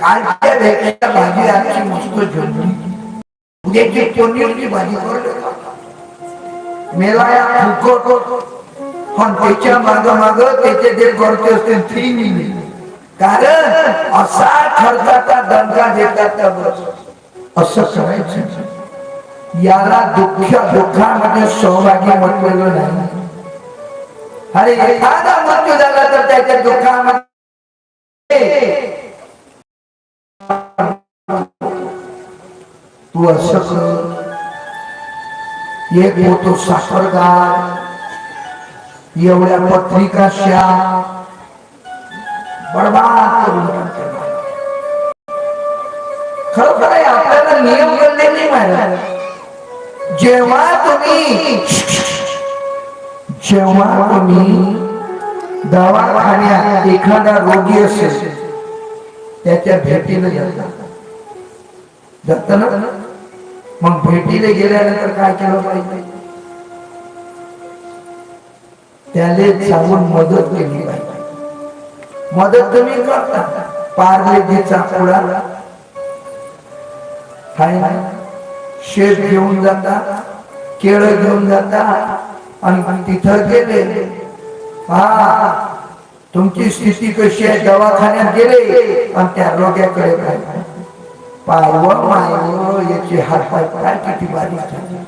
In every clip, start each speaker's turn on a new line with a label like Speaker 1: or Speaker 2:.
Speaker 1: काल माझ्या बँकेच्या भाजी आजची मस्त जेवली उद्याची पनीरची भाजी करू मेलाया फुकट पण त्याच्या माग माग त्याचे जे करते असते ती नाही कारण असा खर्चाचा दंगा देतात त्या बस. असं करायचं. याला दुःख दुःखामध्ये सहभागी म्हटलेलं नाही. अरे एखादा मृत्यू झाला तर त्याच्या दुःखामध्ये तू असं कर एक होतो साखरगार एवढ्या पत्रिकाशा श्या करून खरोखर आहे, आपल्याला नियम कळले नाही महाराज जेव्हा तुम्ही जेव्हा तुम्ही दवाखान्यात एखादा रोगी असेल त्याच्या भेटीला जाता. जाता मग भेटीला गेल्यानंतर काय केलं पाहिजे? त्याले सांगून मदत केली पाहिजे. मदत तुम्ही करता. पार्लेजीचा पुडा हाय. शेत घेऊन जाता केळ घेऊन जाता आणि तिथं गेले. हा तुमची स्थिती कशी आहे? दवाखान्यात गेले आणि त्या रोग्याकडे पाहिजे पायव मायव याचे हात पाय काय किती बारीक झाले.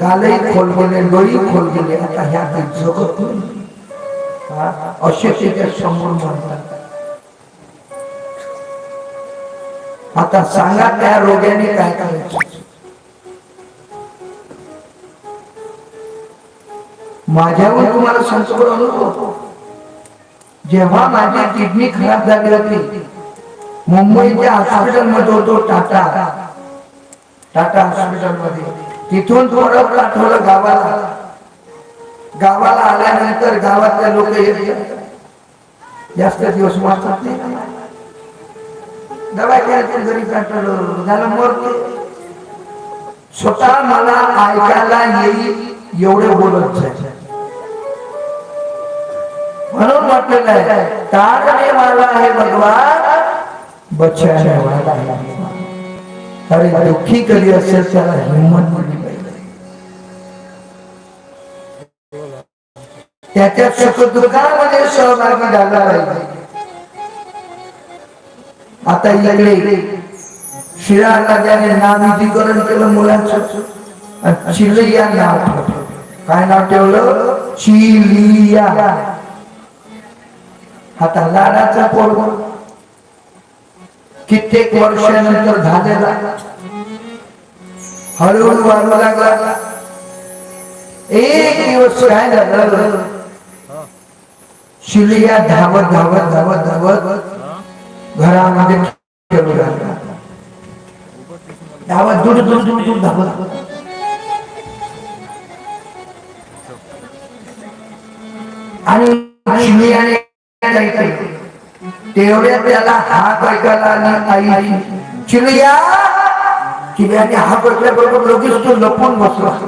Speaker 1: गालही खोल गेले डोळी खोल गेले आता ह्या जगत नाही. हा? असे त्याच्यासमोर म्हणतात. आता सांगा त्या रोग्याने काय करायचं? माझ्यावर तुम्हाला सांगतो अनुभव जेव्हा माझी किडनी खराब झाली होती मुंबईच्या हॉस्पिटलमध्ये होतो टाटा. टाटा हॉस्पिटलमध्ये तिथून थोडं पाठवलं गावाला. गावाला आल्यानंतर गावातल्या लोक जास्त दिवस वाचत नाही. दवाखान्यातून घरी पाठवलं. झालं मरते स्वतः मला ऐकायला येईल एवढे बोलत म्हणून म्हटलेलं आहे कारण वाला आहे भगवान. बचाने वाला अरे दुःखी कधी असेल त्याला हिंमत म्हणली पाहिजे. त्याच्या सुखदुःखामध्ये सहभागी झाला पाहिजे. आता इकडे शिळा त्याने नाविधीकरण केलं मुलांचं. आणि चिलिया नाव ठेवलं. काय नाव ठेवलं? चिलिया. आता लाडाचा पोरगा. कित्येक वर्षानंतर झालेला हळूहळू वाढू लागला. एक दिवस काय झालं शिलिया धावत धावत धावत धावत घरामध्ये खेळू लागला धावत दूर दूर दूर दूर धावत. आणि शिलियाने तेवढ्या त्याला हात ऐकायला आणि आई चिलिया. चिलियाने हात ऐकल्याबरोबर लगेच तो लपून बसला.